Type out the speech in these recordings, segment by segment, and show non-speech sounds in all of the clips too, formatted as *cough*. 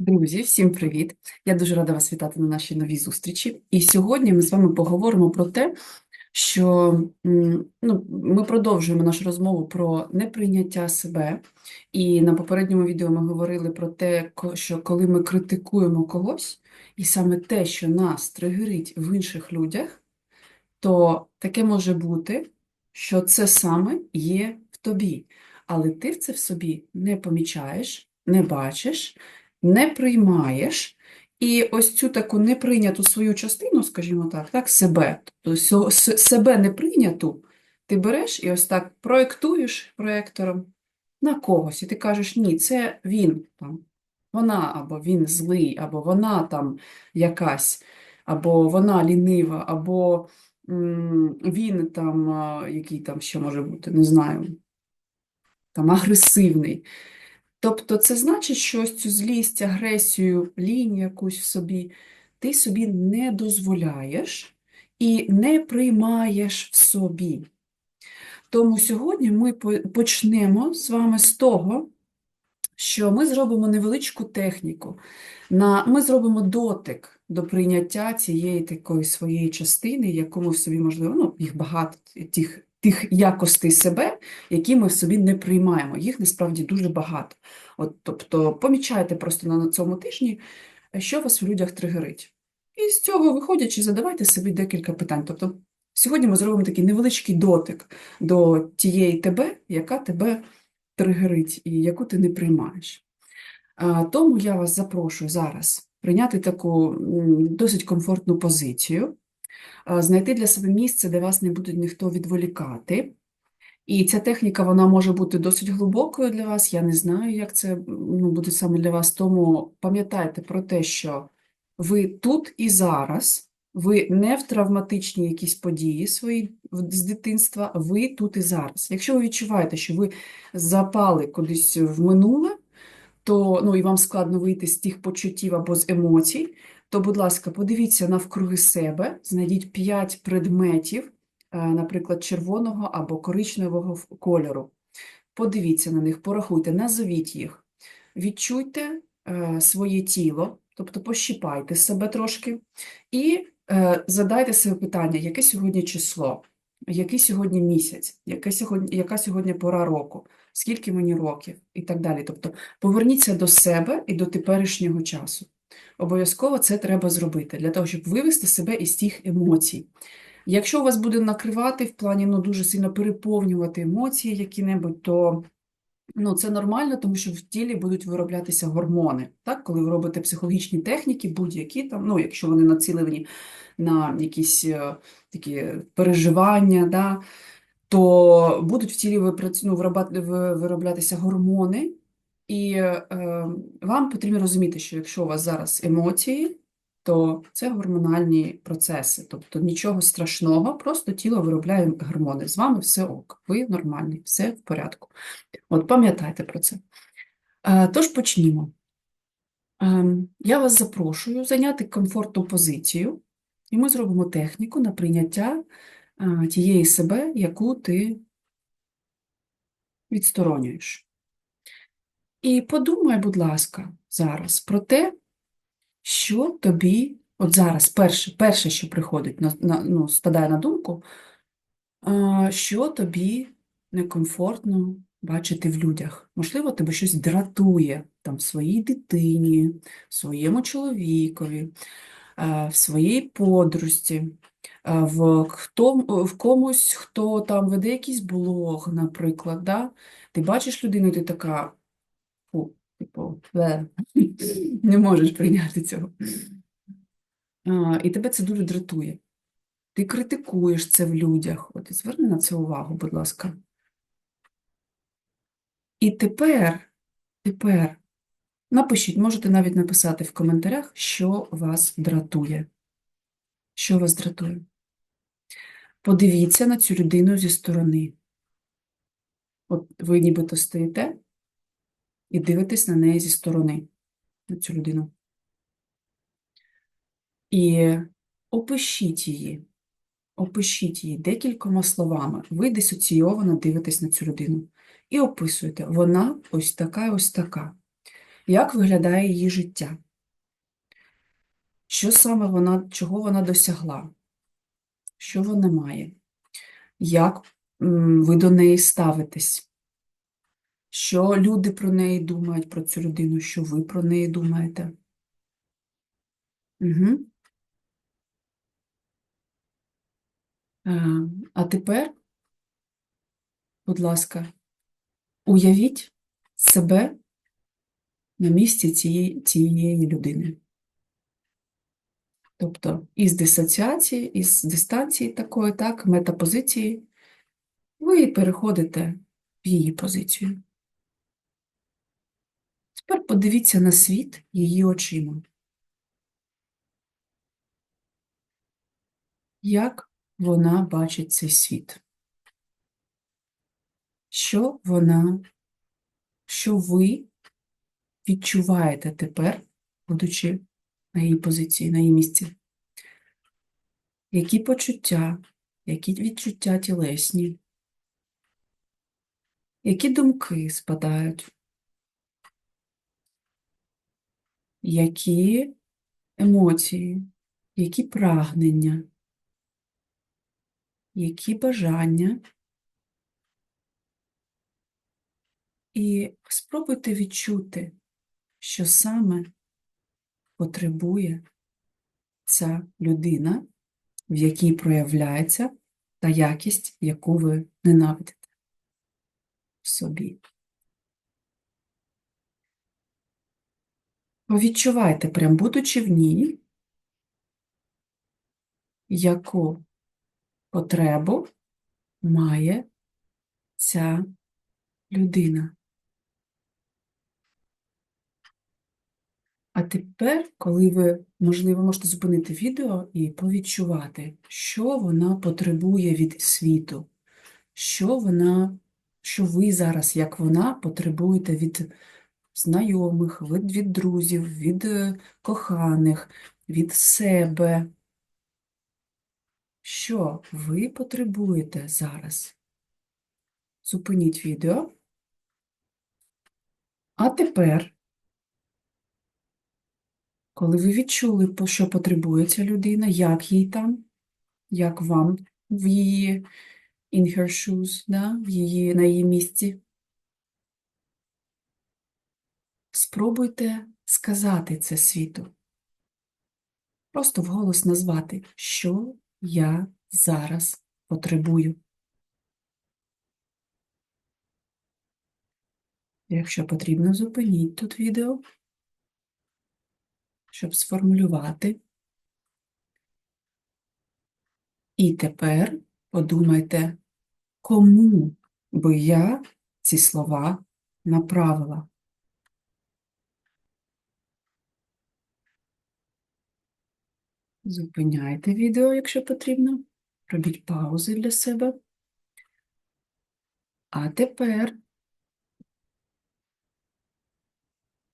Друзі, всім привіт! Я дуже рада вас вітати на нашій новій зустрічі. І сьогодні ми з вами поговоримо про те, що ну, ми продовжуємо нашу розмову про неприйняття себе. І на попередньому відео ми говорили про те, що коли ми критикуємо когось, і саме те, що нас тригерить в інших людях, то таке може бути, що це саме є в тобі, але ти в це в собі не помічаєш, не бачиш, не приймаєш. І ось цю таку неприйняту свою частину, скажімо так, так, себе, тобто себе неприйняту, ти береш і ось так проєктуєш проєктором на когось, і ти кажеш, ні, це він там, вона або він злий, або вона там якась, або вона лінива, або м, він там, який там ще може бути, не знаю, там агресивний. Тобто це значить, що ось цю злість, агресію, лінь якусь в собі ти собі не дозволяєш і не приймаєш в собі. Тому сьогодні ми почнемо з вами з того, що ми зробимо невеличку техніку. На, ми зробимо дотик до прийняття цієї такої своєї частини, яку ми в собі, можливо, ну, їх багато, тих, тих якостей себе, які ми в собі не приймаємо. Їх насправді дуже багато. От, тобто, помічайте просто на цьому тижні, що вас в людях тригерить. І з цього виходячи, задавайте собі декілька питань. Тобто, сьогодні ми зробимо такий невеличкий дотик до тієї тебе, яка тебе тригерить і яку ти не приймаєш. Тому я вас запрошую зараз прийняти таку досить комфортну позицію, знайти для себе місце, де вас не буде ніхто відволікати. І ця техніка вона може бути досить глибокою для вас. Я не знаю, як це ну, буде саме для вас. Тому пам'ятайте про те, що ви тут і зараз, ви не в травматичній якісь події свої з дитинства, ви тут і зараз. Якщо ви відчуваєте, що ви запали кудись в минуле, то ну і вам складно вийти з тих почуттів або з емоцій, то, будь ласка, подивіться навкруги себе, знайдіть 5 предметів, е, наприклад, червоного або коричневого кольору. Подивіться на них, порахуйте, назовіть їх, відчуйте е, своє тіло, тобто пощіпайте себе трошки, і е, задайте себе питання, яке сьогодні число, який сьогодні місяць, яке сьогодні, яка сьогодні пора року, скільки мені років і так далі. Тобто поверніться до себе і до теперішнього часу. Обов'язково це треба зробити для того, щоб вивести себе із тих емоцій. Якщо вас буде накривати в плані ну, дуже сильно переповнювати емоції які-небудь, то ну, це нормально, тому що в тілі будуть вироблятися гормони. Так? Коли ви робите психологічні техніки, будь-які там, ну, якщо вони націлені на якісь е, такі переживання, да, то будуть в тілі ну, вироблятися гормони, і е, вам потрібно розуміти, що якщо у вас зараз емоції, то це гормональні процеси, тобто нічого страшного, просто тіло виробляє гормони. З вами все ок, ви нормальні, все в порядку. От пам'ятайте про це. Е, Тож почнімо. Ем, Я вас запрошую зайняти комфортну позицію, і ми зробимо техніку на прийняття е, тієї себе, яку ти відсторонюєш. І подумай, будь ласка, зараз про те, що тобі, от зараз, перше, перше що приходить, на, на, ну, спадає на думку, а, що тобі некомфортно бачити в людях. Можливо, тебе щось дратує там, в своїй дитині, в своєму чоловікові, в своїй подружці, в, хто, в комусь, хто там веде якийсь блог, наприклад. Да? Ти бачиш людину, ти така, типу, *laughs* не можеш прийняти цього. А, І тебе це дуже дратує. Ти критикуєш це в людях. От зверни на це увагу, будь ласка. І тепер, тепер напишіть, можете навіть написати в коментарях, що вас дратує. Що вас дратує? Подивіться на цю людину зі сторони. От ви нібито стоїте і дивитесь на неї зі сторони, на цю людину. І опишіть її. Опишіть її декількома словами. Ви дисоційовано дивитесь на цю людину. І описуєте, вона ось така, ось така. як виглядає її життя, що саме вона, чого вона досягла, що вона має, як ви до неї ставитесь, що люди про неї думають, про цю людину, що ви про неї думаєте. Угу. А тепер, будь ласка, уявіть себе на місці цієї, цієї людини. Тобто із дисоціації, із дистанції такої, так, метапозиції, ви переходите в її позицію. Тепер подивіться на світ її очима. Як вона бачить цей світ? Що вона, що ви відчуваєте тепер, будучи на її позиції, на її місці? Які почуття, які відчуття тілесні? Які думки спадають? Які емоції, які прагнення, які бажання? І спробуйте відчути, що саме потребує ця людина, в якій проявляється та якість, яку ви ненавидите в собі. Відчувайте, прям будучи в ній, яку потребу має ця людина. А тепер, коли ви, можливо, можете зупинити відео і повідчувати, що вона потребує від світу, що вона, що ви зараз, як вона, потребуєте від знайомих, від, від друзів, від е, коханих, від себе. Що ви потребуєте зараз? Зупиніть відео. А тепер, коли ви відчули, що потребує ця людина, як їй там, як вам в її in her shoes, да, в її, на її місці, спробуйте сказати це світу. Просто вголос назвати, що я зараз потребую. Якщо потрібно, зупиніть тут відео, щоб сформулювати. І тепер подумайте, кому би я ці слова направила. Зупиняйте відео, якщо потрібно. Робіть паузи для себе. А тепер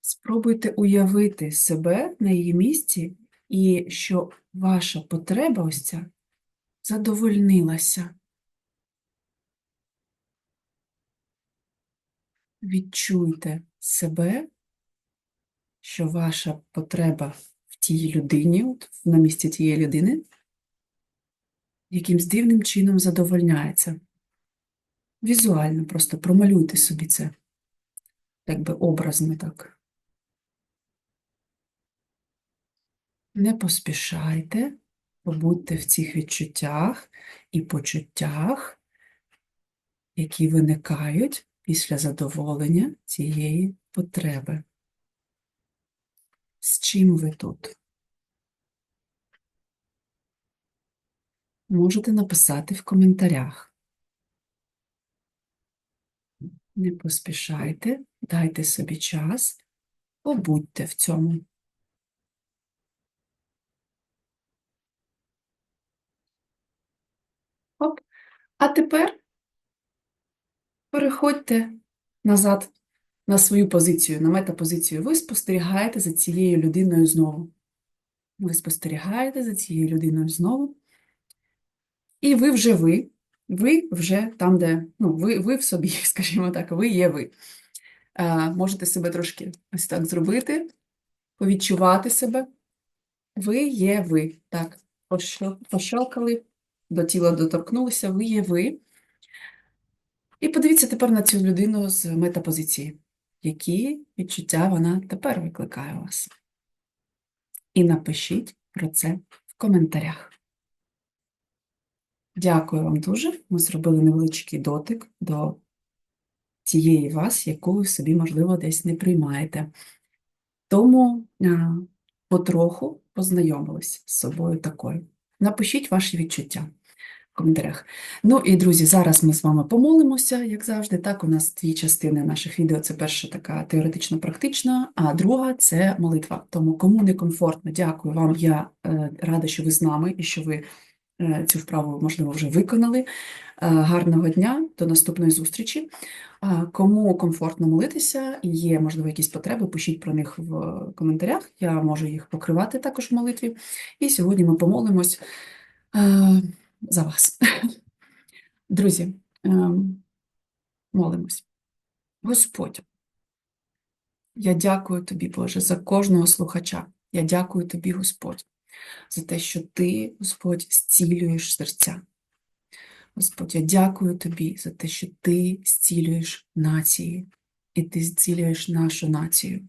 спробуйте уявити себе на її місці і що ваша потреба ось ця задовольнилася. Відчуйте себе, що ваша потреба тій людині, от на місці тієї людини, якимсь дивним чином задовольняється. Візуально просто промалюйте собі це, якби образно так. Не поспішайте, побудьте в цих відчуттях і почуттях, які виникають після задоволення цієї потреби. З чим ви тут? Можете написати в коментарях. Не поспішайте, дайте собі час, побудьте в цьому. Оп. А тепер переходьте назад на свою позицію, на метапозицію. Ви спостерігаєте за цією людиною знову. Ви спостерігаєте за цією людиною знову. І ви вже ви, ви вже там, де, ну, ви, ви в собі, *laughs* скажімо так, ви є ви. Е, Можете себе трошки ось так зробити, повідчувати себе. Ви є ви. Так, пощелкали, до тіла доторкнулися, ви є ви. І подивіться тепер на цю людину з метапозиції. Які відчуття вона тепер викликає у вас? І напишіть про це в коментарях. Дякую вам дуже. Ми зробили невеличкий дотик до тієї вас, яку ви собі, можливо, десь не приймаєте. Тому потроху познайомились з собою такою. Напишіть ваші відчуття коментарях. Ну і, друзі, зараз ми з вами помолимося, як завжди. Так, у нас дві частини наших відео. Це перша така теоретично-практична, а друга це молитва. Тому кому некомфортно, дякую вам. Я е, рада, що ви з нами і що ви е, цю вправу, можливо, вже виконали. Е, Гарного дня, до наступної зустрічі. Кому комфортно молитися, є, можливо, якісь потреби, пишіть про них в коментарях. Я можу їх покривати також в молитві. І сьогодні ми помолимось за вас. Друзі, е, молимось. Господь, я дякую тобі, Боже, за кожного слухача. Я дякую тобі, Господь, за те, що ти, Господь, зцілюєш серця. Господь, я дякую тобі за те, що ти зцілюєш нації, і ти зцілюєш нашу націю.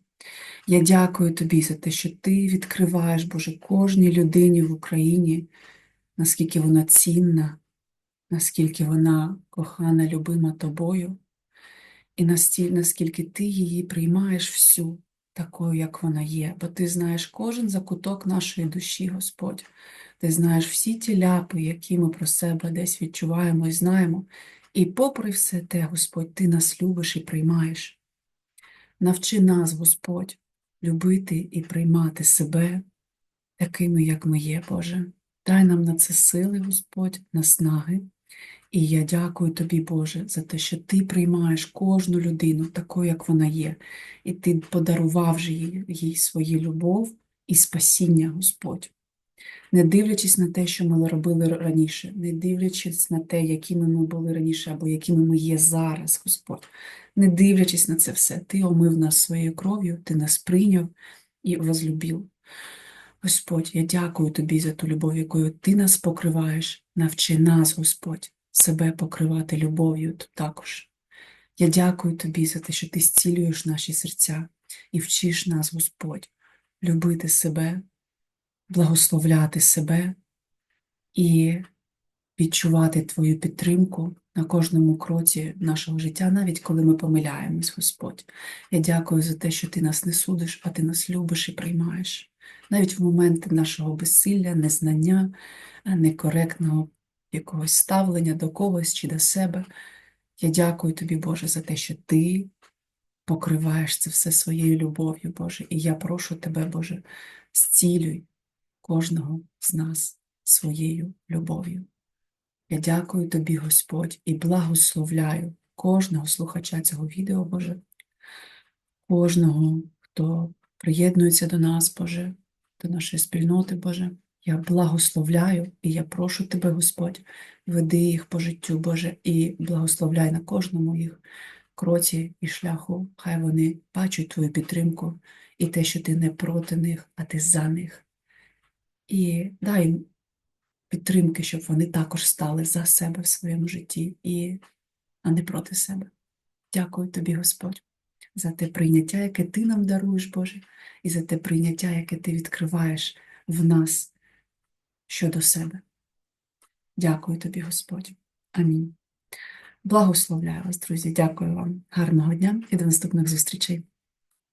Я дякую тобі за те, що ти відкриваєш, Боже, кожній людині в Україні, наскільки вона цінна, наскільки вона кохана, любима тобою, і наскільки ти її приймаєш всю такою, як вона є, бо ти знаєш кожен закуток нашої душі, Господь. Ти знаєш всі ті ляпи, які ми про себе десь відчуваємо і знаємо. І попри все те, Господь, ти нас любиш і приймаєш. Навчи нас, Господь, любити і приймати себе такими, як ми є, Боже. Дай нам на це сили, Господь, наснаги. І я дякую тобі, Боже, за те, що ти приймаєш кожну людину такою, як вона є, і ти подарував же їй, їй свою любов і спасіння, Господь. Не дивлячись на те, що ми робили раніше, не дивлячись на те, якими ми були раніше або якими ми є зараз, Господь, не дивлячись на це все, Ти омив нас своєю кров'ю, Ти нас прийняв і возлюбив. Господь, я дякую Тобі за ту любов, якою Ти нас покриваєш. Навчи нас, Господь, себе покривати любов'ю також. Я дякую Тобі за те, що Ти зцілюєш наші серця і вчиш нас, Господь, любити себе, благословляти себе і відчувати Твою підтримку на кожному кроці нашого життя, навіть коли ми помиляємось, Господь. Я дякую за те, що Ти нас не судиш, а Ти нас любиш і приймаєш. Навіть в моменти нашого безсилля, незнання, некоректного якогось ставлення до когось чи до себе. Я дякую тобі, Боже, за те, що ти покриваєш це все своєю любов'ю, Боже. І я прошу тебе, Боже, зцілюй кожного з нас своєю любов'ю. Я дякую тобі, Господь, і благословляю кожного слухача цього відео, Боже, кожного, хто приєднується до нас, Боже, до нашої спільноти, Боже. Я благословляю і я прошу Тебе, Господь, веди їх по життю, Боже, і благословляй на кожному їх кроці і шляху. Хай вони бачать Твою підтримку і те, що Ти не проти них, а Ти за них. І дай їм підтримки, щоб вони також стали за себе в своєму житті, і, а не проти себе. Дякую Тобі, Господь, за те прийняття, яке Ти нам даруєш, Боже, і за те прийняття, яке Ти відкриваєш в нас щодо себе. Дякую тобі, Господь. Амінь. Благословляю вас, друзі. Дякую вам. Гарного дня і до наступних зустрічей.